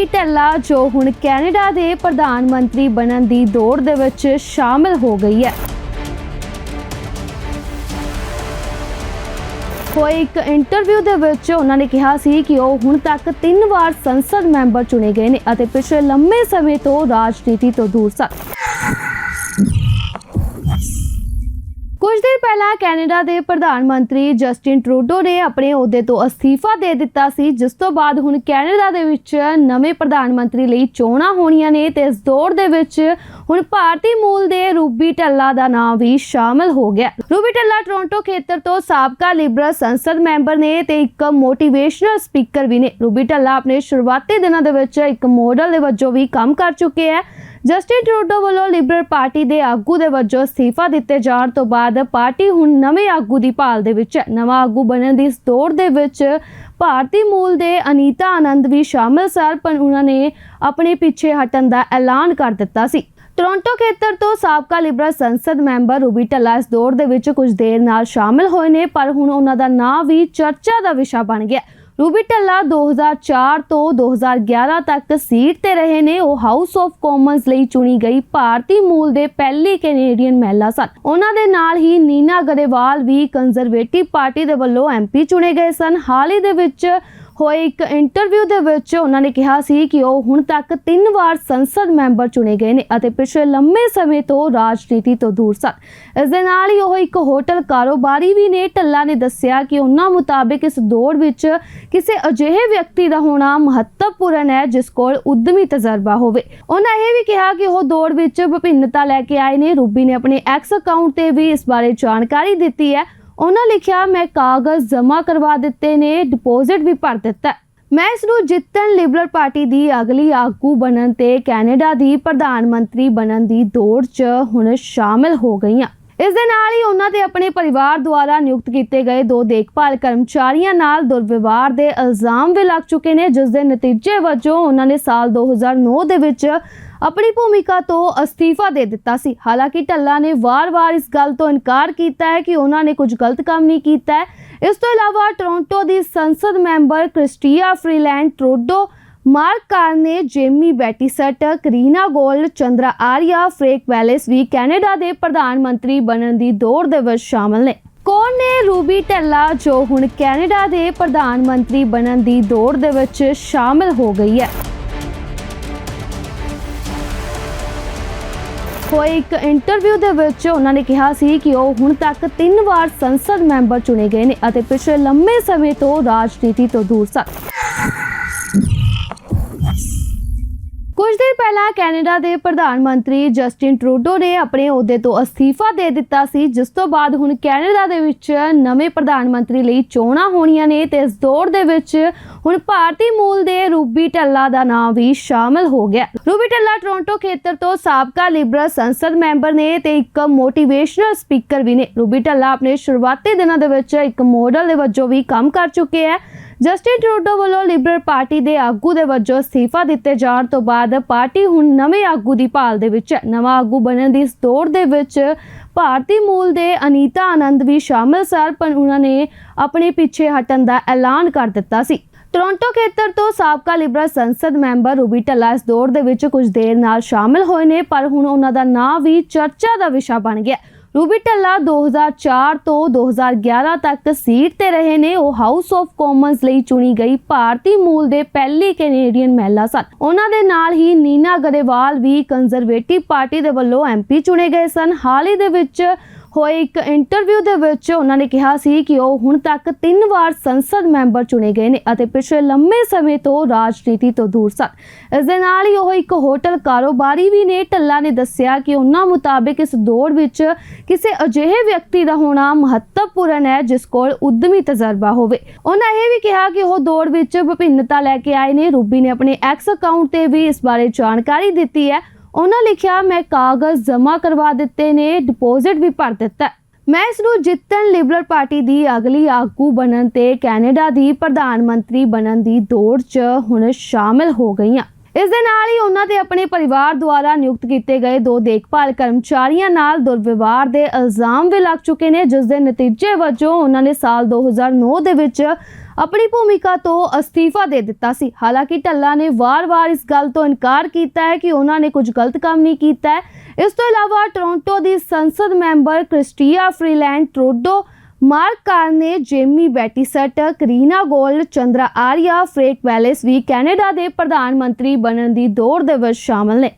Ruby Dhalla, ਜੋ ਹੁਣ Canada ਦੇ ਪ੍ਰਧਾਨ ਮੰਤਰੀ ਬਣਨ ਦੀ ਦੌੜ ਦੇ ਵਿੱਚ ਸ਼ਾਮਲ ਹੋ ਗਈ ਹੈ। ਹੋਏ ਇੱਕ ਇੰਟਰਵਿਊ ਦੇ ਵਿੱਚ ਉਹਨਾਂ ਨੇ ਕਿਹਾ ਸੀ ਕਿ ਉਹ ਹੁਣ ਤੱਕ ਤਿੰਨ ਵਾਰ ਸੰਸਦ ਮੈਂਬਰ ਚੁਣੇ ਗਏ ਨੇ ਅਤੇ ਪਿਛਲੇ ਲੰਮੇ ਸਮੇਂ ਤੋਂ ਰਾਜਨੀਤੀ ਤੋਂ ਦੂਰ ਸਨ। ਕੁਝ ਦਿਨ ਪਹਿਲਾਂ ਕੈਨੇਡਾ ਦੇ ਪ੍ਰਧਾਨ ਮੰਤਰੀ ਜਸਟਿਨ ਟਰੂਡੋ ਨੇ ਆਪਣੇ ਅਹੁਦੇ ਤੋਂ ਅਸਤੀਫਾ ਦੇ ਦਿੱਤਾ ਸੀ, ਜਿਸ ਤੋਂ ਬਾਅਦ ਹੁਣ ਕੈਨੇਡਾ ਦੇ ਵਿੱਚ ਨਵੇਂ ਪ੍ਰਧਾਨ ਮੰਤਰੀ ਲਈ ਚੋਣਾਂ ਹੋਣੀਆਂ ਨੇ ਤੇ ਇਸ ਦੌੜ ਦੇ ਵਿੱਚ ਹੁਣ ਭਾਰਤੀ ਮੂਲ ਦੇ ਰੂਬੀ ਟੱਲਾ ਦਾ ਨਾਮ ਵੀ ਸ਼ਾਮਲ ਹੋ ਗਿਆ। ਰੂਬੀ ਟੱਲਾ ਟੋਰਾਂਟੋ ਖੇਤਰ ਤੋਂ ਸਾਬਕਾ ਲਿਬਰਲ ਸੰਸਦ ਮੈਂਬਰ ਨੇ ਤੇ ਇੱਕ ਮੋਟੀਵੇਸ਼ਨਲ ਸਪੀਕਰ ਵੀ ਨੇ। ਰੂਬੀ ਟੱਲਾ ਆਪਣੇ ਸ਼ੁਰੂਆਤੀ ਦਿਨਾਂ ਦੇ ਵਿੱਚ ਇੱਕ ਮੋਡਲ ਦੇ ਵਜੋਂ ਵੀ ਕੰਮ ਕਰ ਚੁੱਕੇ ਹੈ। ਜਸਟਿਨ ਟਰੂਡੋ ਵੱਲੋਂ ਲਿਬਰਲ ਪਾਰਟੀ ਦੇ ਆਗੂ ਦੇ ਵਜੋਂ ਅਸਤੀਫਾ ਦਿੱਤੇ ਜਾਣ ਤੋਂ ਬਾਅਦ ਪਾਰਟੀ ਹੁਣ ਨਵੇਂ ਆਗੂ ਦੀ ਭਾਲ ਦੇ ਵਿੱਚ ਹੈ। ਨਵਾਂ ਆਗੂ ਬਣਨ ਦੀ ਇਸ ਦੌੜ ਦੇ ਵਿੱਚ ਭਾਰਤੀ ਮੂਲ ਦੇ ਅਨੀਤਾ ਆਨੰਦ ਵੀ ਸ਼ਾਮਲ ਸਨ, ਪਰ ਉਹਨਾਂ ਨੇ ਆਪਣੇ ਪਿੱਛੇ ਹਟਣ ਦਾ ਐਲਾਨ ਕਰ ਦਿੱਤਾ ਸੀ। ਟੋਰਾਂਟੋ ਖੇਤਰ ਤੋਂ ਸਾਬਕਾ ਲਿਬਰਲ ਸੰਸਦ ਮੈਂਬਰ ਰੂਬੀ ਟੱਲਾ ਇਸ ਦੌੜ ਦੇ ਵਿੱਚ ਕੁਝ ਦੇਰ ਨਾਲ ਸ਼ਾਮਲ ਹੋਏ ਨੇ, ਪਰ ਹੁਣ ਉਹਨਾਂ ਦਾ ਨਾਂ ਵੀ ਚਰਚਾ ਦਾ ਵਿਸ਼ਾ ਬਣ ਗਿਆ ਰੂਬੀ ਟੱਲਾ 2004 ਤੋਂ 2011 ਤੱਕ ਸੀਟ ਤੇ ਰਹੇ ਨੇ। ਉਹ ਹਾਊਸ ਆਫ ਕਾਮਨਸ ਲਈ ਚੁਣੀ ਗਈ ਭਾਰਤੀ ਮੂਲ ਦੇ ਪਹਿਲੀ ਕੈਨੇਡੀਅਨ ਮਹਿਲਾ ਸਨ। ਉਹਨਾਂ ਦੇ ਨਾਲ ਹੀ ਨੀਨਾ ਗਰੇਵਾਲ ਵੀ ਕੰਜ਼ਰਵੇਟਿਵ ਪਾਰਟੀ ਦੇ ਵੱਲੋਂ ਐਮਪੀ ਚੁਣੇ ਗਏ ਸਨ। ਹਾਲ ਹੀ ਦੇ ਵਿੱਚ ਹੋਏ ਇੱਕ ਇੰਟਰਵਿਊ ਦੇ ਵਿੱਚ ਉਹਨਾਂ ਨੇ ਕਿਹਾ ਸੀ ਕਿ ਉਹ ਹੁਣ ਤੱਕ ਤਿੰਨ ਵਾਰ ਸੰਸਦ ਮੈਂਬਰ ਚੁਣੇ ਗਏ ਨੇ ਅਤੇ ਪਿਛਲੇ ਲੰਮੇ ਸਮੇਂ ਤੋਂ ਰਾਜਨੀਤੀ ਤੋਂ ਦੂਰ ਸਨ। ਇਸ ਦੇ ਨਾਲ ਹੀ ਉਹ ਇੱਕ ਹੋਟਲ ਕਾਰੋਬਾਰੀ ਵੀ ਨੇ। ਢੱਲਾ ਨੇ ਦੱਸਿਆ ਕਿ ਉਹਨਾਂ ਮੁਤਾਬਿਕ ਇਸ ਦੌੜ ਵਿੱਚ ਕਿਸੇ ਅਜਿਹੇ ਵਿਅਕਤੀ ਦਾ ਹੋਣਾ ਮਹੱਤਵਪੂਰਨ ਹੈ ਜਿਸ ਕੋਲ ਉਦਮੀ ਤਜਰਬਾ ਹੋਵੇ। ਉਹਨਾਂ ਇਹ ਵੀ ਕਿਹਾ ਕਿ ਉਹ ਦੌੜ ਵਿੱਚ ਵਿਭਿੰਨਤਾ ਲੈ ਕੇ ਆਏ ਨੇ। ਰੂਬੀ ਨੇ ਆਪਣੇ ਐਕਸ ਅਕਾਊਂਟ ਤੇ ਵੀ ਇਸ ਬਾਰੇ ਜਾਣਕਾਰੀ ਦਿੱਤੀ ਹੈ। ਉਹਨਾਂ ਲਿਖਿਆ, ਮੈਂ ਕਾਗਜ਼ ਜਮ੍ਹਾਂ ਕਰਵਾ ਦਿੱਤੇ ਨੇ ਡਿਪੋਜ਼ਿਟ ਵੀ ਭਰ ਦਿੱਤਾ ਮੈਂ ਇਸ ਨੂੰ ਜਿੱਤਣ ਲਿਬਰਲ ਪਾਰਟੀ ਦੀ ਅਗਲੀ ਆਗੂ ਬਣਨ ਤੇ ਕੈਨੇਡਾ ਦੀ ਪ੍ਰਧਾਨ ਮੰਤਰੀ ਬਣਨ ਦੀ ਦੌੜ 'ਚ ਹੁਣ ਸ਼ਾਮਿਲ ਹੋ ਗਈਆਂ। ਇਸ ਦੇ ਨਾਲ ਹੀ ਉਹਨਾਂ ਤੇ ਆਪਣੇ ਪਰਿਵਾਰ ਦੁਆਰਾ ਨਿਯੁਕਤ ਕੀਤੇ ਗਏ ਦੋ ਦੇਖਭਾਲ ਕਰਮਚਾਰੀਆਂ ਨਾਲ ਦੁਰਵਿਵਹਾਰ ਦੇ ਇਲਜ਼ਾਮ ਵੀ ਲੱਗ ਚੁੱਕੇ ਨੇ, ਜਿਸ ਦੇ ਨਤੀਜੇ ਵਜੋਂ ਉਹਨਾਂ ਨੇ ਸਾਲ 2009 ਦੇ ਵਿੱਚ ਆਪਣੀ ਭੂਮਿਕਾ ਤੋਂ ਅਸਤੀਫਾ ਦੇ ਦਿੱਤਾ ਸੀ। ਹਾਲਾਂਕਿ ਢੱਲਾ ਨੇ ਵਾਰ-ਵਾਰ ਇਸ ਗੱਲ ਤੋਂ ਇਨਕਾਰ ਕੀਤਾ ਹੈ ਕਿ ਉਹਨਾਂ ਨੇ ਕੁਝ ਗਲਤ ਕੰਮ ਨਹੀਂ ਕੀਤਾ ਹੈ। ਇਸ ਤੋਂ ਇਲਾਵਾ ਟੋਰਾਂਟੋ ਦੀ ਸੰਸਦ member Chrystia Freeland Trudeau, Mark Carney, Jamie Battiste, Karina Gould, Chandra Arya, ਫ੍ਰੇਕ ਵੈਲਿਸ ਵੀ ਕੈਨੇਡਾ ਦੇ ਪ੍ਰਧਾਨ ਮੰਤਰੀ ਬਣਨ ਦੀ ਦੌੜ ਦੇ ਵਿੱਚ ਸ਼ਾਮਲ ਨੇ। ਕੌਣ ਨੇ ਰੂਬੀ ਢੱਲਾ ਜੋ ਹੁਣ ਕੈਨੇਡਾ ਦੇ ਪ੍ਰਧਾਨ ਮੰਤਰੀ ਬਣਨ ਦੀ ਦੌੜ ਦੇ ਵਿੱਚ ਸ਼ਾਮਲ ਹੋ ਗਈ ਹੈ? ਹੋਏ ਇੱਕ ਇੰਟਰਵਿਊ ਦੇ ਵਿੱਚ ਉਹਨਾਂ ਨੇ ਕਿਹਾ ਸੀ ਕਿ ਉਹ ਹੁਣ ਤੱਕ ਤਿੰਨ ਵਾਰ ਸੰਸਦ ਮੈਂਬਰ ਚੁਣੇ ਗਏ ਨੇ ਅਤੇ ਪਿਛਲੇ ਲੰਮੇ ਸਮੇਂ ਤੋਂ ਰਾਜਨੀਤੀ ਤੋਂ ਦੂਰ ਸਨ। ਕੁਝ ਦਿਨ ਪਹਿਲਾਂ ਕੈਨੇਡਾ ਦੇ ਪ੍ਰਧਾਨ ਮੰਤਰੀ ਜਸਟਿਨ ਟਰੂਡੋ ਨੇ ਆਪਣੇ ਅਹੁਦੇ ਤੋਂ ਅਸਤੀਫਾ ਦੇ ਦਿੱਤਾ ਸੀ, ਜਿਸ ਤੋਂ ਬਾਅਦ ਹੁਣ ਕੈਨੇਡਾ ਦੇ ਵਿੱਚ ਨਵੇਂ ਪ੍ਰਧਾਨ ਮੰਤਰੀ ਲਈ ਚੋਣਾਂ ਹੋਣੀਆਂ ਨੇ ਤੇ ਇਸ ਦੌਰ ਦੇ ਵਿੱਚ ਹੁਣ ਭਾਰਤੀ ਮੂਲ ਦੇ ਰੂਬੀ ਢੱਲਾ ਦਾ ਨਾਮ ਵੀ ਸ਼ਾਮਲ ਹੋ ਗਿਆ। ਰੂਬੀ ਢੱਲਾ ਟੋਰਾਂਟੋ ਖੇਤਰ ਤੋਂ ਸਾਬਕਾ ਲਿਬਰਲ ਸੰਸਦ ਮੈਂਬਰ ਨੇ ਤੇ ਇੱਕ ਮੋਟੀਵੇਸ਼ਨਲ ਸਪੀਕਰ ਵੀ ਨੇ। ਰੂਬੀ ਢੱਲਾ ਆਪਣੇ ਸ਼ੁਰੂਆਤੀ ਦਿਨਾਂ ਦੇ ਵਿੱਚ ਇੱਕ ਮੋਡਲ ਦੇ ਵਜੋਂ ਵੀ ਕੰਮ ਕਰ ਚੁੱਕੇ ਹੈ। ਜਸਟਿਨ ਟਰੂਡੋ ਵੱਲੋਂ ਲਿਬਰਲ ਪਾਰਟੀ ਦੇ ਆਗੂ ਦੇ ਵਜੋਂ ਅਸਤੀਫਾ ਦਿੱਤੇ ਜਾਣ ਤੋਂ ਬਾਅਦ ਪਾਰਟੀ ਹੁਣ ਨਵੇਂ ਆਗੂ ਦੀ ਭਾਲ ਦੇ ਵਿੱਚ ਹੈ। ਨਵਾਂ ਆਗੂ ਬਣਨ ਦੀ ਇਸ ਦੌੜ ਦੇ ਵਿੱਚ ਭਾਰਤੀ ਮੂਲ ਦੇ ਅਨੀਤਾ ਆਨੰਦ ਵੀ ਸ਼ਾਮਲ ਸਨ, ਪਰ ਉਹਨਾਂ ਨੇ ਆਪਣੇ ਪਿੱਛੇ ਹਟਣ ਦਾ ਐਲਾਨ ਕਰ ਦਿੱਤਾ ਸੀ। ਟੋਰਾਂਟੋ ਖੇਤਰ ਤੋਂ ਸਾਬਕਾ ਲਿਬਰਲ ਸੰਸਦ ਮੈਂਬਰ ਰੂਬੀ ਢੱਲਾ ਇਸ ਦੌੜ ਦੇ ਵਿੱਚ ਕੁਝ ਦੇਰ ਨਾਲ ਸ਼ਾਮਲ ਹੋਏ ਨੇ, ਪਰ ਹੁਣ ਉਹਨਾਂ ਦਾ ਨਾਂ ਵੀ ਚਰਚਾ ਦਾ ਵਿਸ਼ਾ ਬਣ ਗਿਆ। ਰੂਬੀ ਢੱਲਾ 2004 ਤੋਂ 2011 ਤੱਕ ਸੀਟ ਤੇ ਰਹੇ ਨੇ। ਉਹ ਹਾਊਸ ਆਫ ਕਾਮਨਸ ਲਈ ਚੁਣੀ ਗਈ ਭਾਰਤੀ ਮੂਲ ਦੇ ਪਹਿਲੀ ਕੈਨੇਡੀਅਨ ਮਹਿਲਾ ਸਨ। ਉਹਨਾਂ ਦੇ ਨਾਲ ਹੀ ਨੀਨਾ ਗਰੇਵਾਲ ਵੀ ਕੰਜ਼ਰਵੇਟਿਵ ਪਾਰਟੀ ਦੇ ਵੱਲੋਂ ਐਮਪੀ ਚੁਣੇ ਗਏ ਸਨ। ਹਾਲ ਹੀ ਦੇ ਵਿੱਚ ਹੋਏ ਇੱਕ ਇੰਟਰਵਿਊ ਦੇ ਵਿੱਚ ਉਹਨਾਂ ਨੇ ਕਿਹਾ ਸੀ ਕਿ ਉਹ ਹੁਣ ਤੱਕ ਤਿੰਨ ਵਾਰ ਸੰਸਦ ਮੈਂਬਰ ਚੁਣੇ ਗਏ ਨੇ ਅਤੇ ਪਿਛਲੇ ਲੰਮੇ ਸਮੇਂ ਤੋਂ ਰਾਜਨੀਤੀ ਤੋਂ ਦੂਰ ਸਨ। ਇਸ ਦੇ ਨਾਲ ਹੀ ਉਹ ਇੱਕ ਹੋਟਲ ਕਾਰੋਬਾਰੀ ਵੀ ਨੇ। ਢੱਲਾ ਨੇ ਦੱਸਿਆ ਕਿ ਉਹਨਾਂ ਮੁਤਾਬਿਕ ਇਸ ਦੌੜ ਵਿੱਚ ਕਿਸੇ ਅਜਿਹੇ ਵਿਅਕਤੀ ਦਾ ਹੋਣਾ ਮਹੱਤਵਪੂਰਨ ਹੈ, ਜਿਸ ਕੋਲ ਉਦਮੀ ਤਜਰਬਾ ਹੋਵੇ। ਉਹਨਾਂ ਇਹ ਵੀ ਕਿਹਾ ਕਿ ਉਹ ਦੌੜ ਵਿੱਚ ਵਿਭਿੰਨਤਾ ਲੈ ਕੇ ਆਏ ਨੇ। ਰੂਬੀ ਨੇ ਆਪਣੇ ਐਕਸ ਅਕਾਊਂਟ ਤੇ ਵੀ ਇਸ ਬਾਰੇ ਜਾਣਕਾਰੀ ਦਿੱਤੀ ਹੈ। ਉਹਨਾਂ ਲਿਖਿਆ, ਮੈਂ ਕਾਗਜ਼ ਜਮ੍ਹਾਂ ਕਰਵਾ ਦਿੱਤੇ ਨੇ ਡਿਪੋਜ਼ਿਟ ਵੀ ਭਰ ਦਿੱਤਾ ਮੈਂ ਇਸ ਨੂੰ ਜਿੱਤਣ ਲਿਬਰਲ ਪਾਰਟੀ ਦੀ ਅਗਲੀ ਆਗੂ ਬਣਨ ਤੇ ਕੈਨੇਡਾ ਦੀ ਪ੍ਰਧਾਨ ਮੰਤਰੀ ਬਣਨ ਦੀ ਦੌੜ 'ਚ ਹੁਣ ਸ਼ਾਮਲ ਹੋ ਗਈਆਂ। ਇਸ ਦੇ ਨਾਲ ਹੀ ਉਹਨਾਂ ਤੇ ਆਪਣੇ ਪਰਿਵਾਰ ਦੁਆਰਾ ਨਿਯੁਕਤ ਕੀਤੇ ਗਏ ਦੋ ਦੇਖਭਾਲ ਕਰਮਚਾਰੀਆਂ ਨਾਲ ਦੁਰਵਿਵਹਾਰ ਦੇ ਇਲਜ਼ਾਮ ਵੀ ਲੱਗ ਚੁੱਕੇ ਨੇ, ਜਿਸ ਦੇ ਨਤੀਜੇ ਵਜੋਂ ਉਹਨਾਂ ਨੇ ਸਾਲ 2009 ਦੇ ਵਿੱਚ ਆਪਣੀ ਭੂਮਿਕਾ ਤੋਂ ਅਸਤੀਫਾ ਦੇ ਦਿੱਤਾ ਸੀ। ਹਾਲਾਂਕਿ ਢੱਲਾ ਨੇ ਵਾਰ-ਵਾਰ ਇਸ ਗੱਲ ਤੋਂ ਇਨਕਾਰ ਕੀਤਾ ਹੈ ਕਿ ਉਹਨਾਂ ਨੇ ਕੁਝ ਗਲਤ ਕੰਮ ਨਹੀਂ ਕੀਤਾ ਹੈ। ਇਸ ਤੋਂ ਇਲਾਵਾ ਟੋਰਾਂਟੋ ਦੀ ਸੰਸਦ member Chrystia Freeland Trudeau, Mark Carney Jamie Battiste, Karina Gould, Chandra Arya ਫਰੇਕ ਵੈਲੇਸ ਵੀ ਕੈਨੇਡਾ ਦੇ ਪ੍ਰਧਾਨ ਮੰਤਰੀ ਬਣਨ ਦੀ ਦੌੜ ਦੇ ਵਿੱਚ ਸ਼ਾਮਲ ਨੇ।